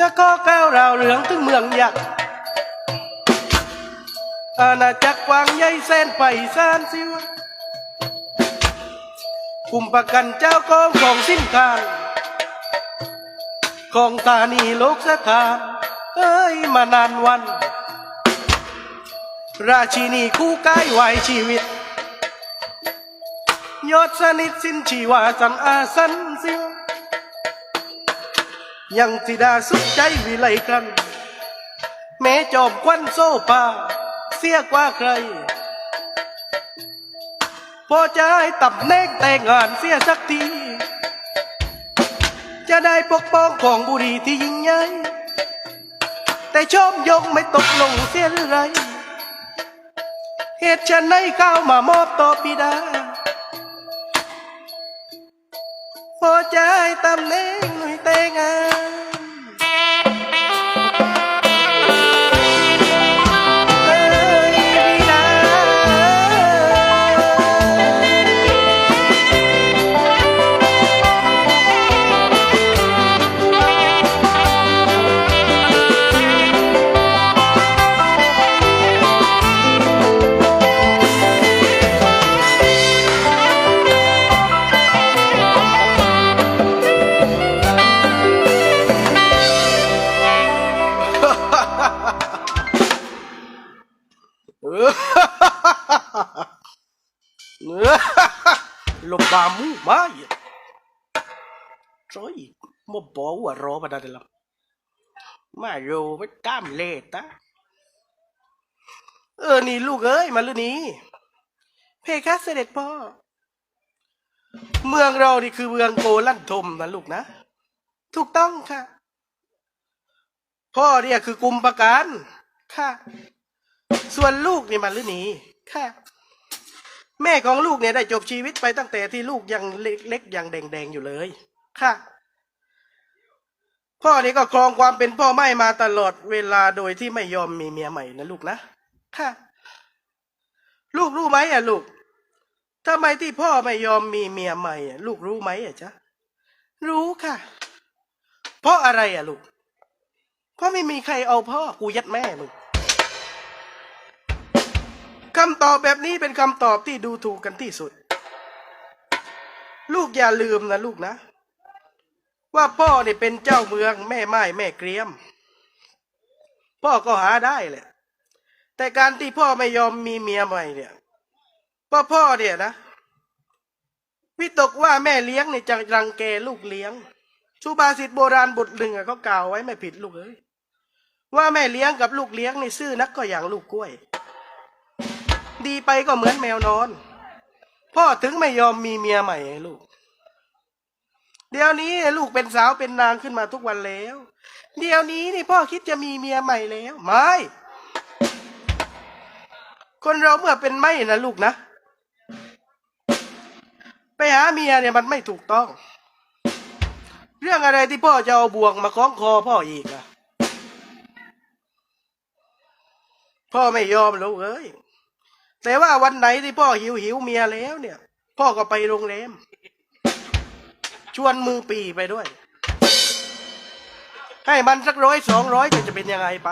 จะก็ก้าวราวเหลืองถึงเมืองยักษ์อาณาจักรวางใหญ่แสนไปแสนสิวะกลุ่มประกันเจ้ากองของสิ้นทางของตานีโลกสถานเอ้ยมานานวัน ราชินีคู่กายไหวชีวิต ยอดสนิทสิ้นชีวาสันอาสันเสียว ยังสิดาสุดใจวิไลกันแม้จอมควันโซปาเสียกว่าใคร พอจะให้ตับแนกแต่งงานเสียสักที จะได้ปกป้องของบุรีที่ยิ่งใหญ่แต่ชมยงไม่ตกลงเสียหรือไร เหตุฉันในข้าวมามอบต่อบิดา พอใจตำแหน่ง ห บอกว่ารอมาด้แล้วมาโรไม่กล้ามเลตะเออ นี่ลูกเอ้ย มาลือนี้ เพคะเสด็จพ่อ เมืองเรานี่คือเมืองโกลันทมนะลูกนะ ถูกต้องค่ะ พ่อเนี่ยคือกุมประกันค่ะ ส่วนลูกนี่มาลือนี้ค่ะ แม่ของลูกเนี่ยได้จบชีวิตไปตั้งแต่ที่ลูกยังเล็กๆยังแดงๆอยู่เลย ค่ะ พ่อนี่ก็ครองความเป็นพ่อไม่มาตลอดเวลาโดยที่ไม่ยอมมีเมียใหม่นะลูกนะค่ะลูกรู้ไหมอะลูกทำไมที่พ่อไม่ยอมมีเมียใหม่อะลูกรู้ไหมอะจ๊ะรู้ค่ะ เพราะอะไรอะลูกเพราะไม่มีใครเอาพ่อกูยัดแม่มึงคำตอบแบบนี้เป็นคำตอบที่ดูถูกกันที่สุด ลูกอย่าลืมนะลูกนะ ว่าพ่อเนี่ยเป็นเจ้าเมืองแม่ไม้แม่เกรียม พ่อก็หาได้แหละ แต่การที่พ่อไม่ยอมมีเมียใหม่เนี่ยเพ่อพ่อเนี่ยนะวิตกว่าแม่เลี้ยงเนี่ยจะรังแกลูกเลี้ยงสุภาษิตโบราณบทหนึ่งอะเขากล่าวไว้ไม่ผิดลูกเอ้ยว่าแม่เลี้ยงกับลูกเลี้ยงนี่ซื่อนักก็อย่างลูกกล้วย ดีไปก็เหมือนแมวนอน พ่อถึงไม่ยอมมีเมียใหม่ลูก เดี๋ยวนี้ลูกเป็นสาวเป็นนางขึ้นมาทุกวันแล้ว เดี๋ยวนี้นี่พ่อคิดจะมีเมียใหม่แล้ว ไม่ คนเราเมื่อเป็นไม่นะลูกนะ ไปหาเมียเนี่ยมันไม่ถูกต้อง เรื่องอะไรที่พ่อจะเอาบ่วงมาคล้องคอพ่ออีกอะพ่อไม่ยอมแลูกเอ้ยแต่ว่าวันไหนที่พ่อหิวหิวเมียแล้วเนี่ย พ่อก็ไปโรงแรม ชวนมือปีไปด้วย ให้มันสักร้อยสองร้อยจะจะเป็นยังไงไป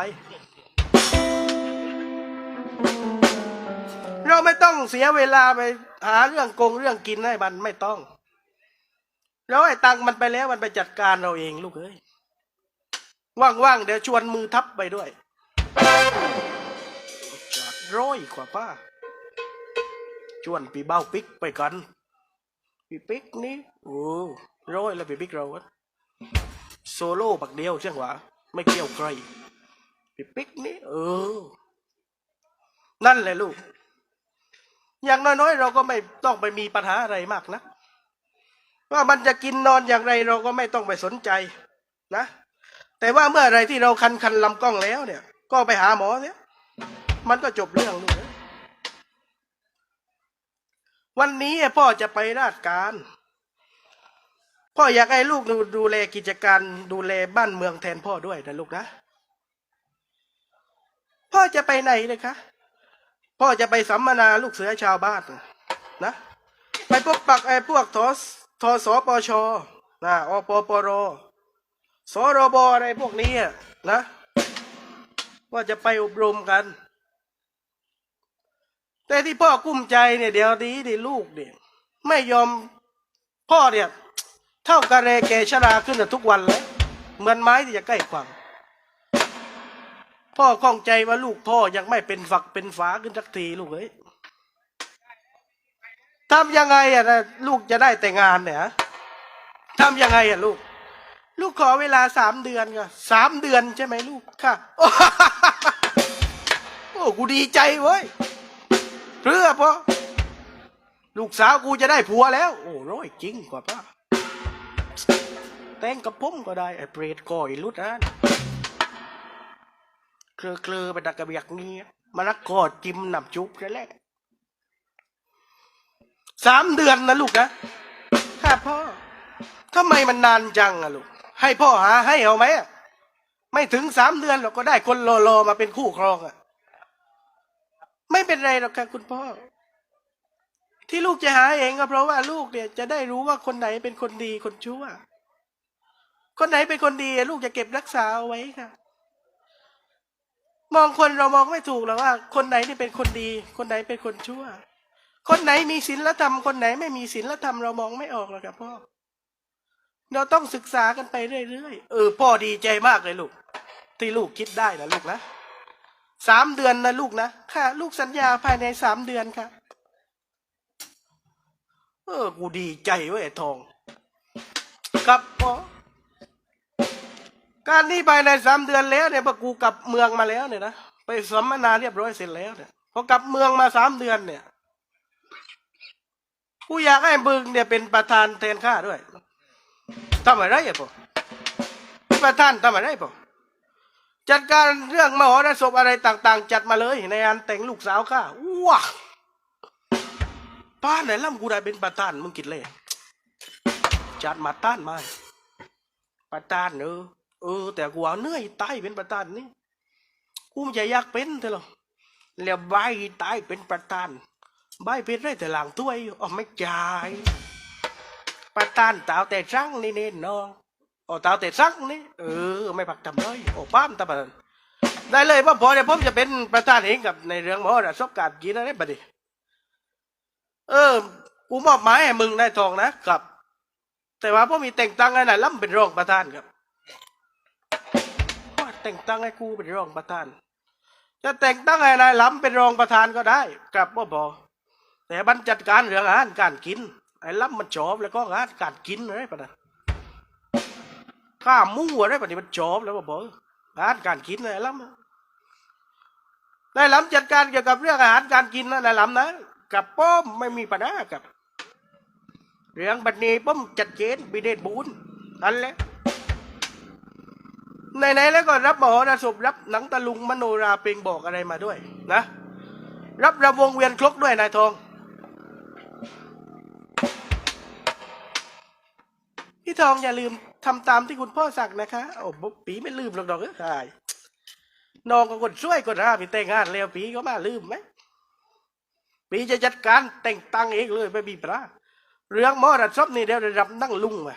เราไม่ต้องเสียเวลาไปหาเรื่องโกงเรื่องกินให้มันไม่ต้อง แล้วไอ้ตังมันไปแล้วมันไปจัดการเราเองลูกเอ้ยว่างๆเดี๋ยวชวนมือทับไปด้วยจัดร้อยกว่าป้า ชวนปีเบ้าปิกไปกัน ปีปิกนี่โอ้ร้อยแล้วปีปิกเราโซโล่บักเดียวใช่หวะไม่เกี่ยวใครปีปิกนี่เออ นั่นแหละลูก อย่างน้อยๆ เราก็ไม่ต้องไปมีปัญหาอะไรมากนะว่ามันจะกินนอนอย่างไรเราก็ไม่ต้องไปสนใจนะ แต่ว่าเมื่อไรที่เราคันคันลำกล้องแล้วเนี่ย ก็ไปหาหมอเนี่ยมันก็จบเรื่องลูก วันนี้พ่อจะไปราชการ พ่ออยากให้ลูกดูดูแลกิจการดูแลบ้านเมืองแทนพ่อด้วยนะลูกนะ พ่อจะไปไหนเลยคะ พ่อจะไปสัมมนาลูกเสือชาวบ้านนะ ไปพบปักไอ้พวกทอทอสปชนะอปปรสรบอะไรพวกนี้อะนะว่าจะไปอบรมกัน แต่ที่พ่อกุ้มใจเนี่ยเดี๋ยวนี้ดิลูกเนี่ยไม่ยอมพ่อเนี่ยเท่ากับเรแกชราขึ้นทุกวันเลยเหมือนไม้ที่จะใกล้ความพ่อข้องใจว่าลูกพ่อยังไม่เป็นฝักเป็นฝาขึ้นสักทีลูกเอ้ยทำยังไงอะนะลูกจะได้แต่งงานเนี่ยทำยังไงอะลูก ลูกขอเวลาสามเดือนค่ะสามเดือนใช่ไหมลูกค่ะ โอ้กูดีใจเว้ย เรือพ่อลูกสาวกูจะได้ผัวแล้ว โอ้ร้อยจริงกว่าป้าแต่งกับผมก็ได้ไอ้เปรตก่อยลุดนะเคลือเคลือไปตะกระเบียกเงี้ยมาละกอดจิ้มหนับจุ๊บนั่แหละสามเดือนนะลูกนะค่ะพ่อทำไมมันนานจังอะลูก ให้พ่อหาให้เอาไหมอะไม่ถึงสามเดือนเราก็ได้คนรอๆมาเป็นคู่ครองอะ ไม่เป็นไรหรอกค่ะคุณพ่อ ที่ลูกจะหาเองก็เพราะว่าลูกเนี่ยจะได้รู้ว่าคนไหนเป็นคนดีคนชั่ว คนไหนเป็นคนดีลูกจะเก็บรักษาเอาไว้ค่ะ มองคนเรามองไม่ถูกหรอกว่า คนไหนที่เป็นคนดี คนไหนเป็นคนชั่ว คนไหนมีศีลธรรม คนไหนไม่มีศีลธรรมเรามองไม่ออกหรอกครับพ่อเราต้องศึกษากันไปเรื่อยๆ เออ พ่อดีใจมากเลยลูก ที่ลูกคิดได้นะลูกนะ สามเดือนนะลูกนะค่ะ ลูกสัญญาภายในสามเดือนค่ะ เออ กูดีใจเว้ยไอ้ทองครับพอการนี้ภายในสามเดือนแล้วเนี่ยพอกูกลับเมืองมาแล้วเนี่ยนะไปสัมมนาเรียบร้อยเสร็จแล้วเนี่ยพอกลับเมืองมาสามเดือนเนี่ยกูอยากให้มึงเนี่ยเป็นประธานแทนข้าด้วยทำอะไรอะพ่อประธานทำอะไรพ่อ จัดการเรื่องมหรสพอะไรต่าง ๆ จัดมาเลย ในงานแต่งลูกสาวข้าว้าป้าไหนล่ำกูได้เป็นประธานมึงคิดเลย จัดมาต้านมาประธานเออเออ แต่กูเอาเหนื่อยตายเป็นประธานนี่กูไม่อยากเป็นเถอะหรอกแล้วใบตายเป็นประธานใบเป็นได้แต่หลังถ้วยอ๋อไม่จ่ายประธานตาวแต่สั่งนี่เน่น้อง โอ้ตาวแต่สั่งนี่เออไม่ปักทำเลยโอ้ป้ามตาบันได้เลยพ่อพอเดี๋ยผมจะเป็นประธานเองกับในเรื่องหมอระสบการกินอะไรบัดนี้เออกูมอบหมายให้มึงนายทองนะครับ แต่ว่าพ่อมีแต่งตั้งให้นายล้ำเป็นรองประธานครับว่าแต่งตั้งให้กูเป็นรองประธาน จะแต่งตั้งให้นายล้ำเป็นรองประธานก็ได้ครับพ่อพอแต่บรรจัดการเรื่องอาหารการกินไอ้ล้ำมันจอบแล้วก็งานการกินอะไรปะนะ ข้าหมู่อะไรปะนี่มันจบแล้วบ่บอกงานการกินไอ้ล้ำอะนายล้ำจัดการเกี่ยวกับเรื่องอาหารการกินนะนายล้ำนะกับป้อมไม่มีปัญหากับ เรื่องบัดนี้ป้อมจัดเจนบิเดตบุญนั่นแหละไหนๆแล้วก็รับมหรสพรับหนังตะลุงมโนราเพลงบอกอะไรมาด้วย นะ รับรำวงเวียนครกด้วยนายทอง พี่ทองอย่าลืมทำตามที่คุณพ่อสั่งนะคะโอ้บปีไม่ลืมหรอกดอกเอ้ยหายน้องก็กดช่วยกดราพี่แต่งงานแล้วปีก็มาลืมไหมปีจะจัดการแต่งตั้งเองเลยไม่มีปัญหาเรื่องมอรัดซบนี่เดี๋ยวได้รับนั่งลุงมา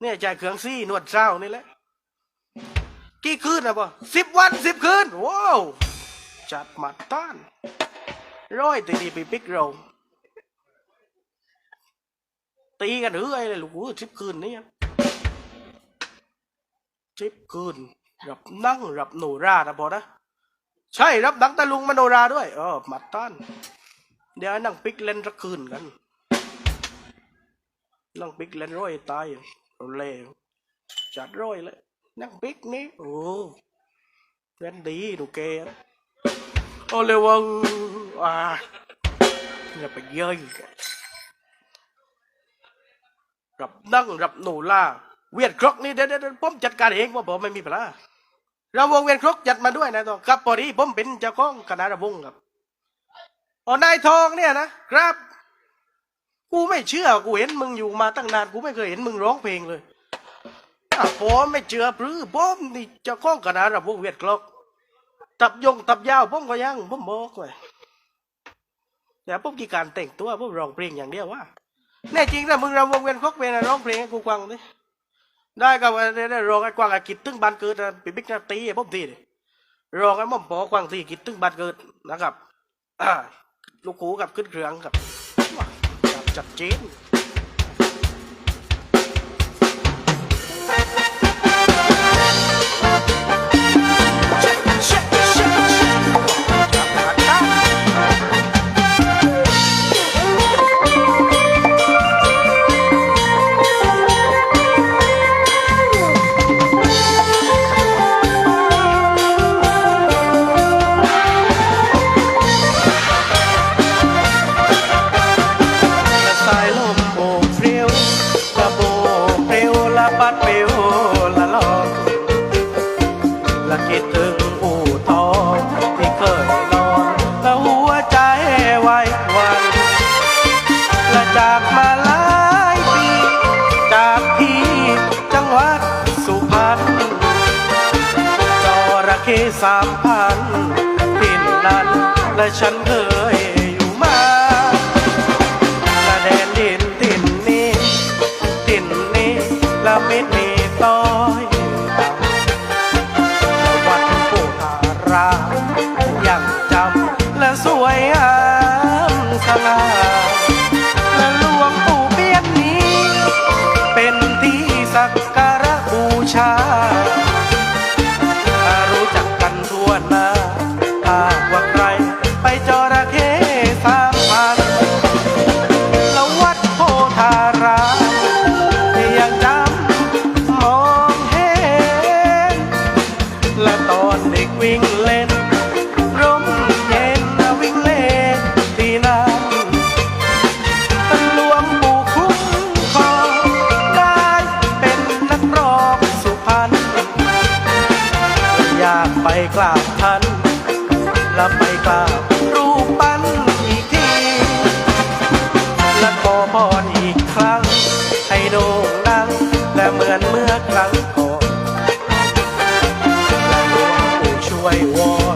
เนี่ยจ่ายเครื่องซี่นวดเช้านี่แหละกี่คืนนะบ่สิบวันสิบคืนว้าวจัดมาต้านร้อยตีดีไปปิกเรา ตีกันหรือไงเลยลูกเอ้ยสิบคืนนี่สิบคืนรับนั่งรับโนรานะพอนะใช่รับดังตะลุงมโนราด้วยเออมาต้านเดี๋ยวนั่งปิกเล่นสักคืนกันนั่งปิกเล่นร้อยตายเลวจัดร้อยเลยนั่งปิกนี่โอ้เล่นดีดูเกะโอเลยวงอ่าอย่าไปเย้ย รับนั่งรับหนูล่าเวียนครกนี่เดี๋ยวเดี๋ยวผมจัดการเองว่าผมไม่มีปัญหาเราวงเวียนครกจัดมาด้วยนะตองครับพอดีผมเป็นเจ้าของคณะระวงครับอ๋อนายทองเนี่ยนะครับ กูไม่เชื่อกูเห็นมึงอยู่มาตั้งนานกูไม่เคยเห็นมึงร้องเพลงเลยอะผมไม่เชื่อพรือผมนี่เจะข้องขนาดระบบเวียดกลอกตับยงตับยาวผมก็ยังผมบอกเลยแต่ผมกี่การแต่งตัวผมร้องเพลงอย่างเดียวว่า แน่จริงแต่มึงรำวงเวียนคกเวียนร้องเพลงกูควังดิได้กับว่าได้รองไอ้กวางไอ้กิดตึ้งบานเกิดปิบิ๊กนาตีไอ้พมทีดิรองไอ้ม่อมปอควังทีกิดตึ้งบานเกิดนะครับลูกคูกับขึ้นเครื่องกับจัดจีน 为我。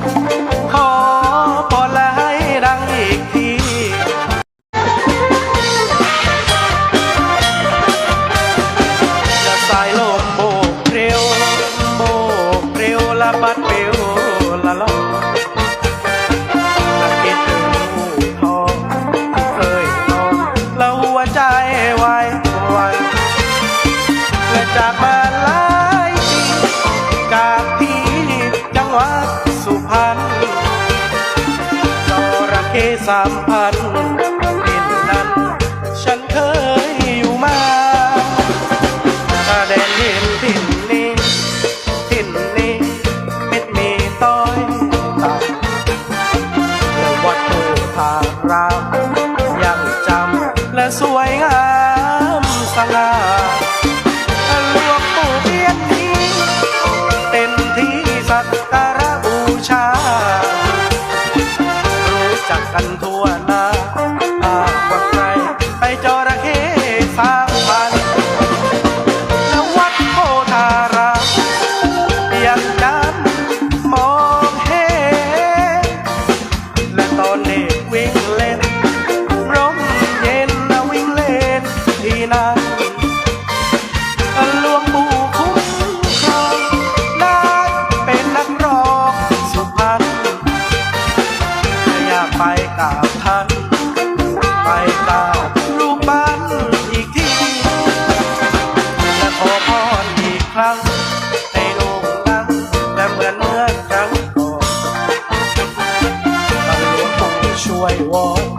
I want.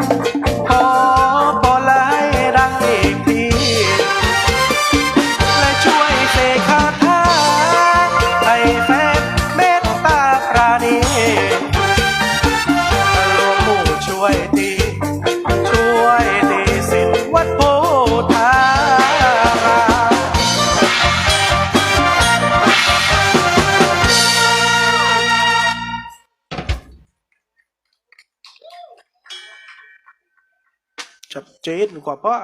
ชัดเจนกว่าป้า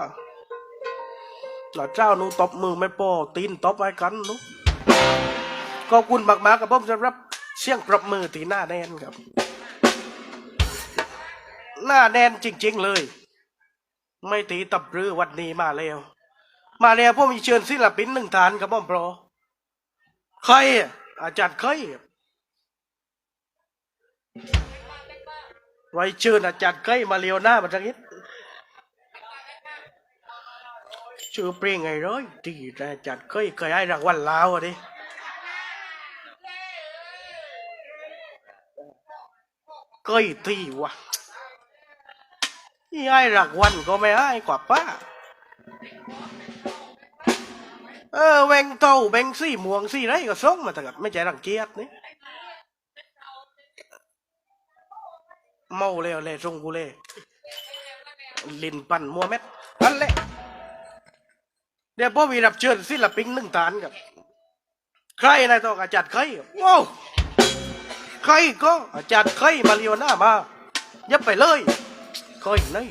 หล่อเจ้านูตบมือไม่โอตีนตบไว้กันนูก็คุณมากๆกับผมจะรับเสี่ยงปรบมือตีหน้าแนนครับ หน้าแนนจริง ๆเลย ไม่ตีตับรือวันนี้มาแล้ว มาแล้วพวกมีเชิญศิลปินหนึ่งฐานครับผมโปรใครอาจารย์ใครไว้เชิญอาจารย์ใกล้มาเลียวหน้ามาจังนิด ชื่อเพลงไงร้อยที่อาจารย์ใครเคยให้รางวัลลาวอะดิเคยที่วะนี่ให้รางวัลก็ไม่ให้กว่าป้า เออแวงเต้าแวงซี่ม่วงซี่ไรก็ส่งมาแต่กับไม่ใจรังเกียจนี่เมาแล้วเลยส่งกูเลยลินปั่นมัวเม็ด เดี๋ยวพ่อวีรับเชิญศิลปินหนึ่งฐานกับ ใครนายต้องอาจารย์ใครว้ใครก็อาจารย์ใครมาเลียวหน้ามายับไปเลยใครนี่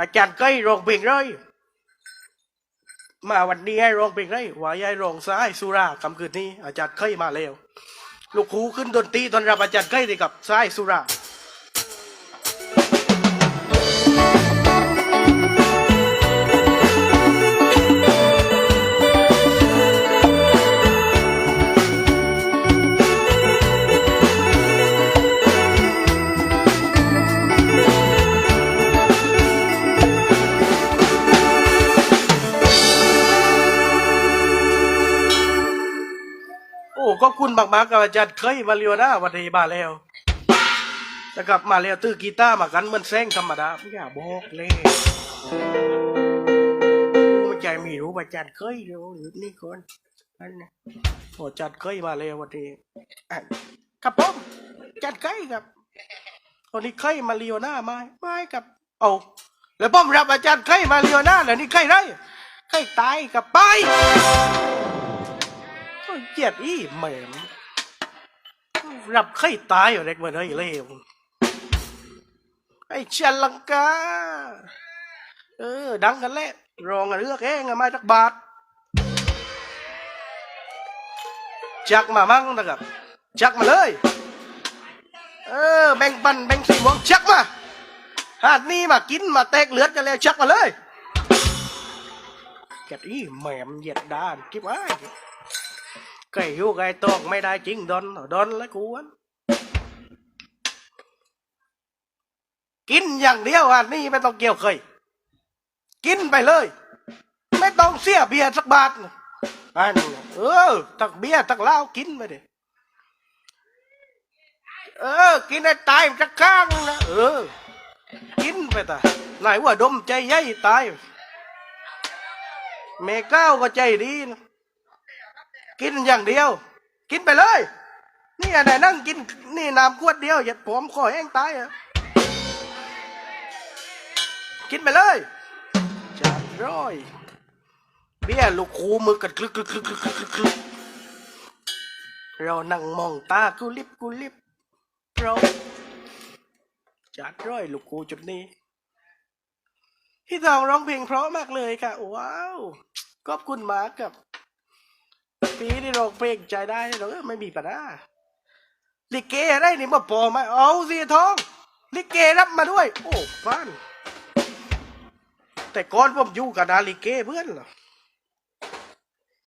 อาจารย์ใครรองเพลงเลยมาวันนี้ให้ร้องเพลงได้ว่าให้ร้องซ้ายสุราคำคืนนี้อาจารย์เคยมาแล้ว ลูกคูขึ้นดนตรีตอนรับอาจารย์เคยดีกับซ้ายสุรา โอ้ก็คุณมากๆกับอาจารย์เคยมาเรียวนะวันนี้มาแล้วนะครับมาแล้วตื้อกีตาร์มากันเหมือนแซงธรรมดาไม่อยากบอกเลยไม่ใจมีรู้ว่าอาจารย์เคยเดี๋ยวหรือนี่คนนั่นนะโอ้อจารย์เคยมาแล้ววันนี้ครับผมอาจารย์เคยครับวันนี้เคยมาเรียวหน้าไหมไม่ครับเอาแล้วผมรับอาจารย์เคยมาเรียวหน้าแล้วนี่เคยไรเคยตายกับไป กียดอีเหม็นรับไข่ตายอยู่เด็กมาเลยเลวไอ้เชยลังกา เออ ดังกันแหละรองเลือกเองมาจากบาทจักมามั่งนะครับ จักมาเลย เออ แบ่งปันแบ่งสีม่วงจักมาหาดนี้มากินมาแตกเลือดกันแล้วจักมาเลยเกียดอีแหม่มเหยียดด้านกิ๊บไอ้ ไก่หิวไก่ตอกไม่ได้จริงดอนดอนแล้วกูอันกินอย่างเดียวอันนี้ไม่ต้องเกี่ยวเคย กินไปเลย ไม่ต้องเสียเบียร์สักบาทอันเออตักเบียร์ตักเหล้ากินไปดิเออ กินให้ตายจะข้างนะเออ กินไปแต่ไหนว่าดมใจใหญ่ตายแม่ก้าวก็ใจดีนะ กินอย่างเดียว กินไปเลย นี่อะไรนั่งกินนี่น้ำขวดเดียวอย่าผมคอแห้งตายอะกินไปเลยจานร้อยเบี้ยลูกคูมือกัดคลึกคลึกคลึกคลึกลึกคลึกลึกเรานั่งมองตากูลิบกูลิบเราจานร้อยลูกคูจุดนี้พี่ทองร้องเพลงเพราะมากเลยค่ะ ว้าวขอบคุณมากกับ ปีนี่เราเพลงใจได้เราไม่มีปัญหาลิเกอะไรนี่มาพอไหมเอาสีทอง ลิเกรับมาด้วย โอ้ฟันแต่ก่อนผมอยู่กับนาลิเกเพื่อนเหรอ